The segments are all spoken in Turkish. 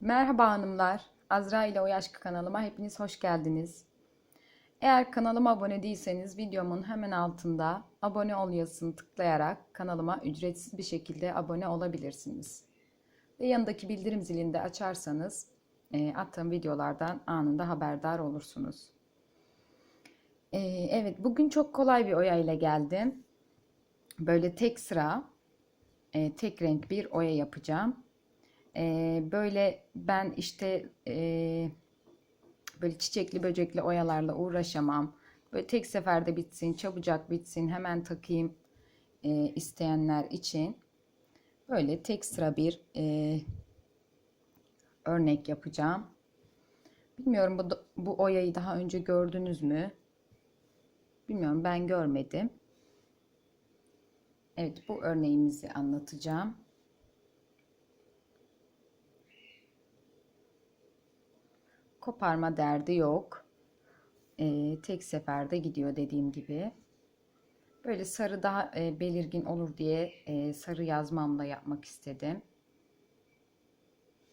Merhaba hanımlar. Azra ile O Yaşkı kanalıma hepiniz hoş geldiniz. Eğer kanalıma abone değilseniz videomun hemen altında abone ol yazısını tıklayarak kanalıma ücretsiz bir şekilde abone olabilirsiniz. Ve yanındaki bildirim zilini de açarsanız e, attığım videolardan anında haberdar olursunuz. E, evet bugün çok kolay bir oya ile geldim. Böyle tek sıra e, tek renk bir oya yapacağım. Ee, böyle ben işte e, böyle çiçekli böcekli oyalarla uğraşamam. Böyle tek seferde bitsin, çabucak bitsin, hemen takayım e, isteyenler için böyle tek sıra bir e, örnek yapacağım. Bilmiyorum bu, bu oyayı daha önce gördünüz mü? Bilmiyorum ben görmedim. Evet bu örneğimizi anlatacağım. Koparma derdi yok. Ee, tek seferde gidiyor dediğim gibi. Böyle sarı daha e, belirgin olur diye e, sarı yazmamla yapmak istedim.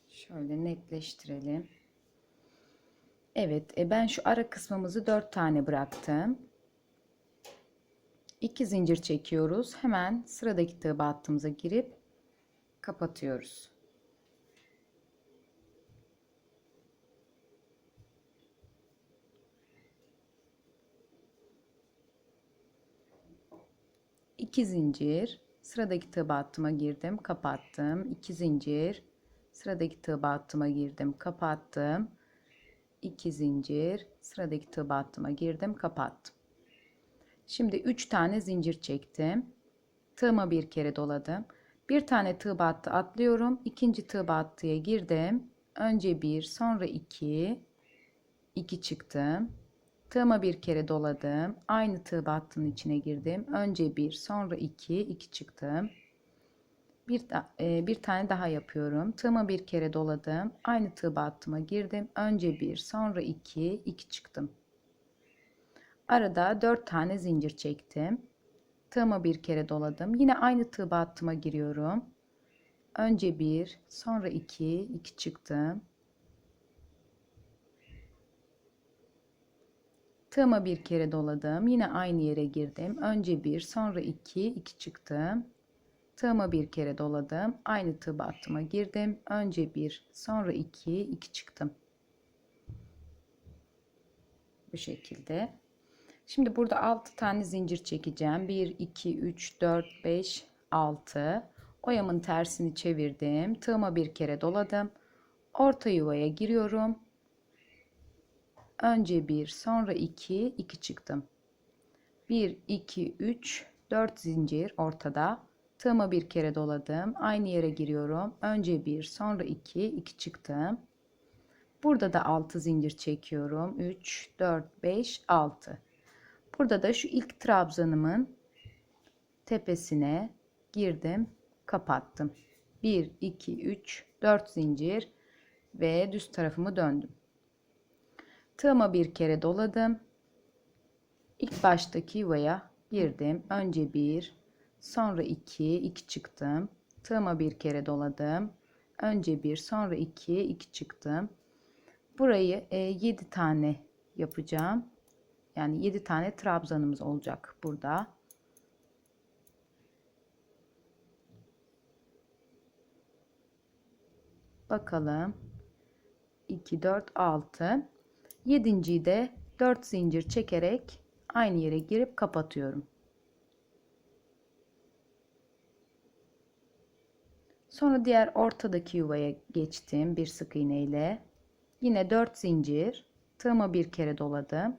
Şöyle netleştirelim. Evet e, ben şu ara kısmımızı 4 tane bıraktım. 2 zincir çekiyoruz. Hemen sıradaki tığ battığımıza girip kapatıyoruz. İki zincir. Sıradaki tığ battıma girdim kapattım. 2 zincir. Sıradaki tığ battıma girdim kapattım. 2 zincir. Sıradaki tığ battıma girdim kapattım. Şimdi 3 tane zincir çektim. Tığıma bir kere doladım. Bir tane tığ battı atlıyorum. İkinci tığ battıya girdim. Önce bir sonra iki. İki çıktım Tığıma bir kere doladım. Aynı tığ battının içine girdim. Önce bir, sonra iki, iki çıktım. Bir, e, bir tane daha yapıyorum. Tığıma bir kere doladım. Aynı tığ battıma girdim. Önce bir, sonra iki, iki çıktım. Arada dört tane zincir çektim. Tığıma bir kere doladım. Yine aynı tığ battıma giriyorum. Önce bir, sonra iki, iki çıktım. Tığıma bir kere doladım. Yine aynı yere girdim. Önce bir, sonra iki, iki çıktım. Tığıma bir kere doladım. Aynı tığ battıma girdim. Önce bir, sonra iki, iki çıktım. Bu şekilde. Şimdi burada 6 tane zincir çekeceğim. 1, 2, 3, 4, 5, 6. Oyamın tersini çevirdim. Tığıma bir kere doladım. Orta yuvaya giriyorum. Önce 1, sonra 2, 2 çıktım. 1, 2, 3, 4 zincir ortada. Tığıma bir kere doladım. Aynı yere giriyorum. Önce 1, sonra 2, 2 çıktım. Burada da 6 zincir çekiyorum. 3, 4, 5, 6. Burada da şu ilk trabzanımın tepesine girdim, kapattım. 1, 2, 3, 4 zincir ve düz tarafımı döndüm. Tığıma bir kere doladım. İlk baştaki yuvaya girdim. Önce bir, sonra iki, iki çıktım. Tığıma bir kere doladım. Önce bir, sonra iki, iki çıktım. Burayı e, 7 tane yapacağım. Yani 7 tane trabzanımız olacak burada. Bakalım. 2, 4, 6. Yedinciyi de 4 zincir çekerek aynı yere girip kapatıyorum. Sonra diğer ortadaki yuvaya geçtim bir sık iğne ile. Yine 4 zincir, tığıma bir kere doladım.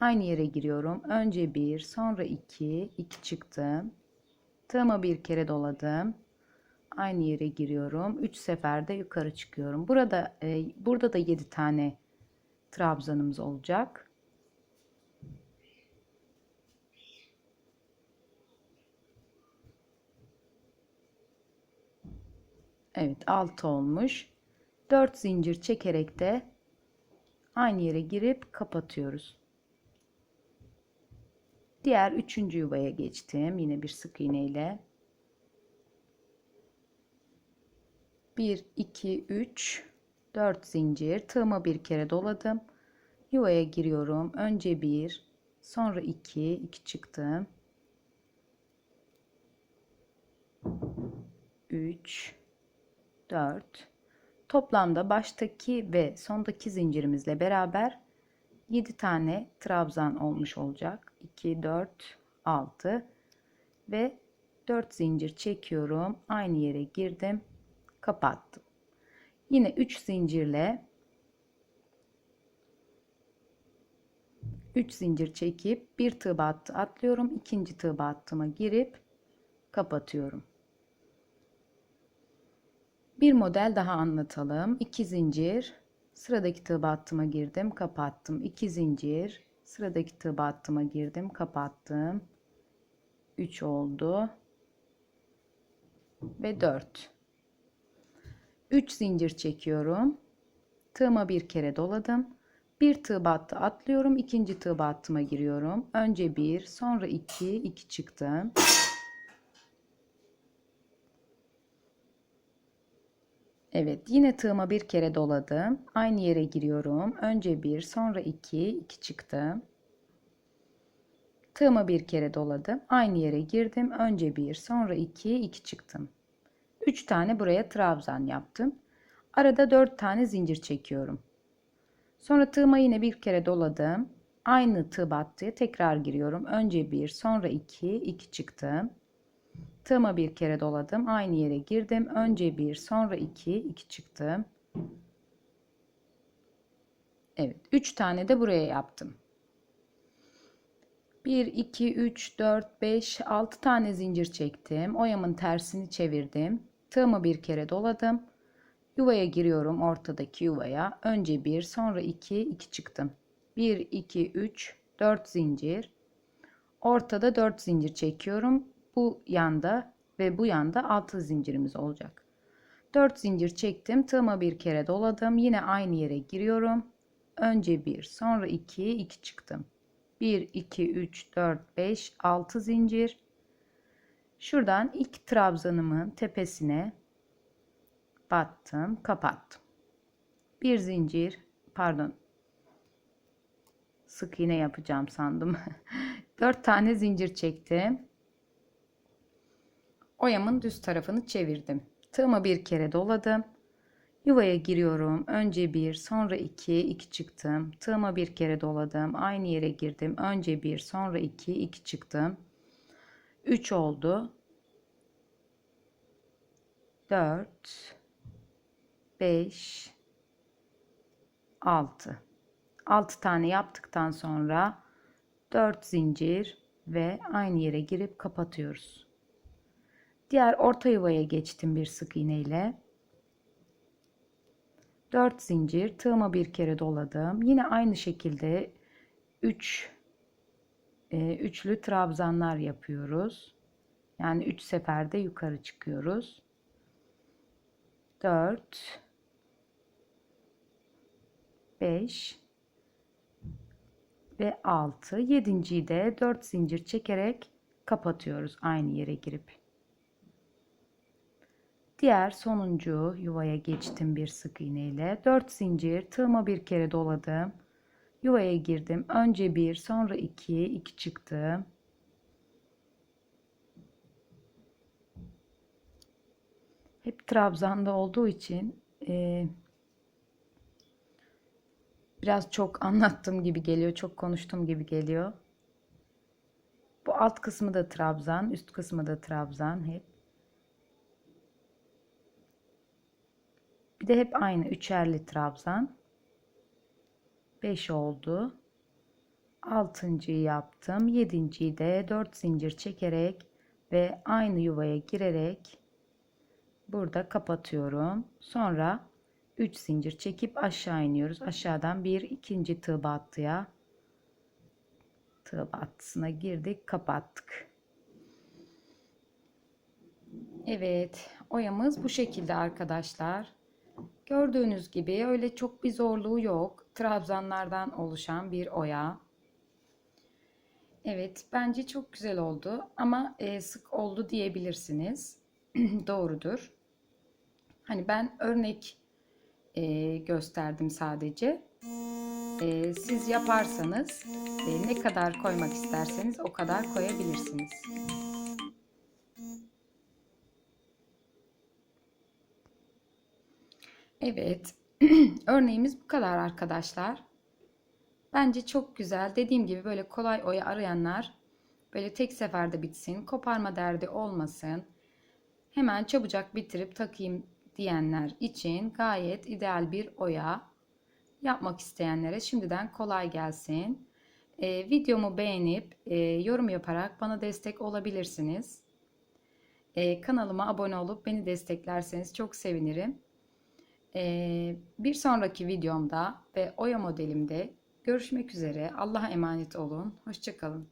Aynı yere giriyorum. Önce 1, sonra 2, 2 çıktım. Tığıma bir kere doladım. Aynı yere giriyorum. 3 seferde yukarı çıkıyorum. Burada e, burada da 7 tane trabzanımız olacak. Evet 6 olmuş. 4 zincir çekerek de aynı yere girip kapatıyoruz. Diğer üçüncü yuvaya geçtim. Yine bir sık iğne ile. 1, 2, 3, 4 zincir tığımı bir kere doladım. Yuvaya giriyorum. Önce bir sonra iki iki çıktım. 3 4 toplamda baştaki ve sondaki zincirimizle beraber 7 tane trabzan olmuş olacak. 2 4 6 ve 4 zincir çekiyorum. Aynı yere girdim kapattım yine 3 zincirle 3 zincir çekip bir tığ battı atlıyorum. İkinci tığ battıma girip kapatıyorum. Bir model daha anlatalım. 2 zincir. Sıradaki tığ battıma girdim kapattım. 2 zincir. Sıradaki tığ battıma girdim kapattım. 3 oldu. Ve 4 3 zincir çekiyorum. Tığıma bir kere doladım. Bir tığ battı atlıyorum. İkinci tığ battıma giriyorum. Önce bir sonra iki iki çıktım. Evet yine tığıma bir kere doladım. Aynı yere giriyorum. Önce bir sonra iki iki çıktım. Tığıma bir kere doladım. Aynı yere girdim. Önce bir sonra iki iki çıktım 3 tane buraya trabzan yaptım arada 4 tane zincir çekiyorum Sonra tığıma yine bir kere doladım. Aynı tığ battıya tekrar giriyorum. Önce bir, sonra iki, iki çıktım. Tığıma bir kere doladım. Aynı yere girdim. Önce bir, sonra iki, iki çıktım. Evet, üç tane de buraya yaptım. 1, 2, 3, 4, 5, 6 tane zincir çektim. Oyamın tersini çevirdim. Tığımı bir kere doladım. Yuvaya giriyorum ortadaki yuvaya. Önce 1 sonra 2 2 çıktım. 1 2 3 4 zincir. Ortada 4 zincir çekiyorum. Bu yanda ve bu yanda 6 zincirimiz olacak. 4 zincir çektim. Tığıma bir kere doladım. Yine aynı yere giriyorum. Önce 1 sonra 2 2 çıktım. 1 2 3 4 5 6 zincir. Şuradan ilk trabzanımın tepesine battım kapattım. Bir zincir pardon. Sık iğne yapacağım sandım. 4 tane zincir çektim. Oyamın düz tarafını çevirdim. Tığımı bir kere doladım. Yuvaya giriyorum. Önce bir sonra iki iki çıktım. Tığıma bir kere doladım. Aynı yere girdim. Önce bir sonra iki iki çıktım 3 oldu 4 5 6 6 tane yaptıktan sonra 4 zincir ve aynı yere girip kapatıyoruz. Diğer orta yuvaya geçtim bir sık iğne ile. 4 zincir tığıma bir kere doladım. Yine aynı şekilde 3 e, üçlü trabzanlar yapıyoruz. Yani 3 seferde yukarı çıkıyoruz. 4 5 ve 6. Yedinciyi de 4 zincir çekerek kapatıyoruz aynı yere girip. Diğer sonuncu yuvaya geçtim bir sık iğne ile. 4 zincir tığıma bir kere doladım. Yuvaya girdim. Önce 1 sonra 2 2 çıktım. Hep trabzanda olduğu için e, Biraz çok anlattığım gibi geliyor, çok konuştuğum gibi geliyor. Bu alt kısmı da trabzan, üst kısmı da trabzan hep. Bir de hep aynı üçerli trabzan. 5 oldu. Altıncıyı yaptım. Yedinciyi de 4 zincir çekerek ve aynı yuvaya girerek burada kapatıyorum. Sonra 3 zincir çekip aşağı iniyoruz. Aşağıdan bir ikinci tığ battıya tığ battısına girdik, kapattık. Evet, oyamız bu şekilde arkadaşlar. Gördüğünüz gibi öyle çok bir zorluğu yok. Trabzanlardan oluşan bir oya. Evet, bence çok güzel oldu ama e, sık oldu diyebilirsiniz. Doğrudur. Hani ben örnek e, gösterdim sadece. E, siz yaparsanız e, ne kadar koymak isterseniz o kadar koyabilirsiniz. Evet. Örneğimiz bu kadar arkadaşlar. Bence çok güzel. Dediğim gibi böyle kolay oya arayanlar böyle tek seferde bitsin. Koparma derdi olmasın. Hemen çabucak bitirip takayım diyenler için gayet ideal bir oya. Yapmak isteyenlere şimdiden kolay gelsin. Ee, videomu beğenip e, yorum yaparak bana destek olabilirsiniz. Ee, kanalıma abone olup beni desteklerseniz çok sevinirim. Ee, bir sonraki videomda ve oya modelimde görüşmek üzere. Allah'a emanet olun. Hoşçakalın.